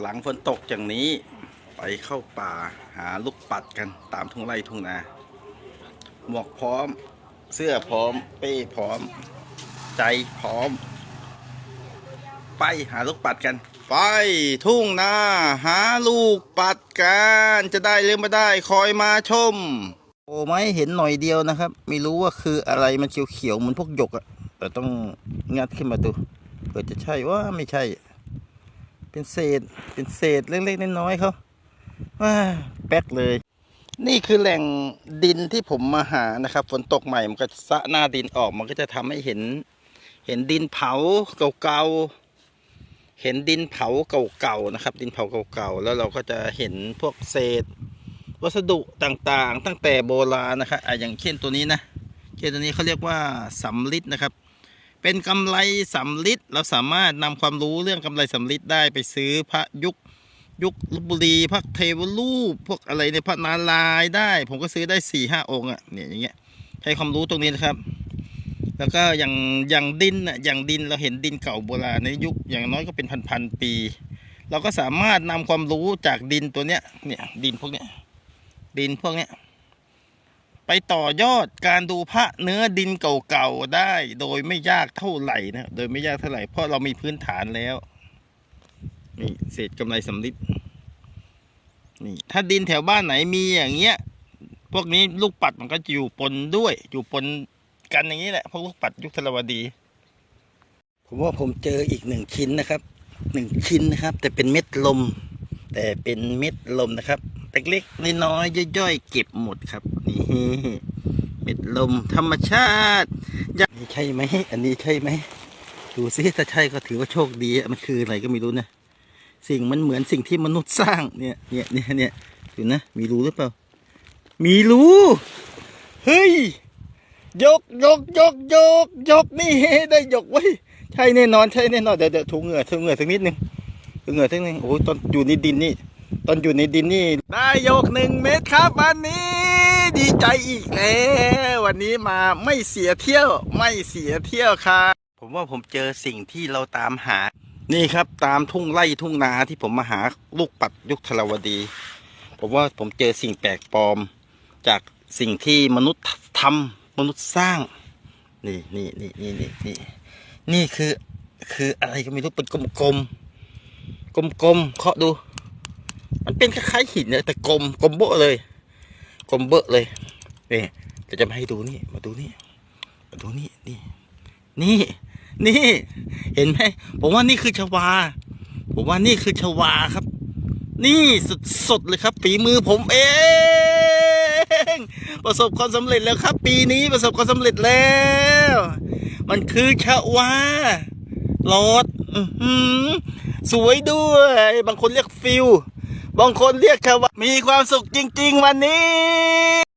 หลังฝนตกอย่างนี้ ไปเข้าป่าหาลูกปัดกันตามทุ่งไร่ทุ่งนา หมวกพร้อม เสื้อพร้อม เป้พร้อม ใจพร้อม ไปหาลูกปัดกัน ไปทุ่งนาหาลูกปัดกันจะได้หรือไม่ได้คอยมาชม โอ้ไม่เห็นหน่อยเดียวนะครับ ไม่รู้ว่าคืออะไรมันเขียวๆเหมือนพวกหยกอะแต่ต้องงัดขึ้นมาดูเผื่อจะใช่ว่าไม่ใช่ เป็นเศษ เป็นเศษเล็กๆน้อยๆเขาว้าแป๊กเลย นี่คือแหล่งดินที่ผมมาหานะครับ ฝนตกใหม่มันก็สะหน้าดินออก มันก็จะทำให้เห็น เห็นดินเผาเก่าๆ เห็นดินเผาเก่าๆนะครับ ดินเผาเก่าๆ แล้วเราก็จะเห็นพวกเศษ วัสดุต่างๆ ตั้งแต่โบราณนะครับออย่างเช่นตัวนี้นะเช่นตัวนี้เขาเรียกว่าสำลิดนะครับ เป็นกำไรสำลิดเราสามารถนำความรู้เรื่องกำไรสำลิดได้ไปซื้อพระยุคยุคลบุรีพระเทวรูปพวกอะไรในพระนารายได้ ผมก็ซื้อได้สี่ห้าองค์อะเนี่ยอย่างเงี้ยใช้ความรู้ตรงนี้นะครับ แล้วก็อย่างอย่างดินอะอย่างดินเราเห็นดินเก่าโบราณในยุคอย่างน้อยก็เป็นพันพันๆปี เราก็สามารถนำความรู้จากดินตัวเนี้ยเนี่ยดินพวกเนี้ยดินพวกเนี้ย ไปต่อยอดการดูพระเนื้อดินเก่าๆได้ โดยไม่ยากเท่าไหร่นะโดยไม่ยากเท่าไหร่เพราะเรามีพื้นฐานแล้ว นี่เศษกำไรสำลิดนี่ถ้าดินแถวบ้านไหนมีอย่างเงี้ย พวกนี้ลูกปัดมันก็จะอยู่ปนด้วย อยู่ปนกันอย่างนี้แหละพวกลูกปัดยุคธรวดี ผมว่าผมเจออีกหนึ่งชิ้นนะครับหนึ่งชิ้นนะครับ แต่เป็นเม็ดลม แต่เป็นเม็ดลมนะครับเล็กๆน้อยๆย่อยๆเก็บหมดครับ เม็ดลมธรรมชาติยนี่ใช่ไหมอันนี้ใช่ไหมดูซิถ้าใช่ก็ถือว่าโชคดีมันคืออะไรก็ไม่รู้นะสิ่งมันเหมือนสิ่งที่มนุษย์สร้างเนี่ยเนี่ยเนี่ยเนี่ยดูนะมีรู้หรือเปล่า มีรู้เฮ้ยยกยกยกยกยกนี่ได้ยกไว้ใช่แน่นอนใช่แน่นอนเดี๋ยวเดี๋ยวถูเหงื่อถูเหงื่อสักนิดหนึ่งถูเหงื่อสักนิดหนึ่งโอ้ยตอนอยู่ในดินนี่ ตอนอยู่ในดินนี่ ได้ยกหนึ่งเมตรครับวันนี้ ดีใจอีกแล้ววันนี้มาไม่เสียเที่ยว ไม่เสียเที่ยวครับ ผมว่าผมเจอสิ่งที่เราตามหา นี่ครับตามทุ่งไร่ทุ่งนาที่ผมมาหาลูกปัดยุคธรวดี ผมว่าผมเจอสิ่งแปลกปลอม จากสิ่งที่มนุษย์ทำมนุษย์สร้าง นี่นี่นี่นี่นี่นี่นี่คือ คืออะไรก็ไม่รู้เป็นกลมกลมกลมกลมๆเคาะดู มันเป็นคล้ายๆหินนะแต่กลมกลมโบะเลย กลมเบอะเลยนี่จะจะมาให้ดูนี่มาดูนี่มาดูนี่นี่นี่ นี่ เห็นไหมผมว่านี่คือชวา ผมว่านี่คือชวาครับ นี่สดสดเลยครับฝีมือผมเองประสบความสำเร็จแล้วครับ ปีนี้ประสบความสำเร็จแล้ว มันคือชวาหลอดอสวยด้วย บางคนเรียกฟิว บางคนเรียกชวามีความสุขจริง ๆ วันนี้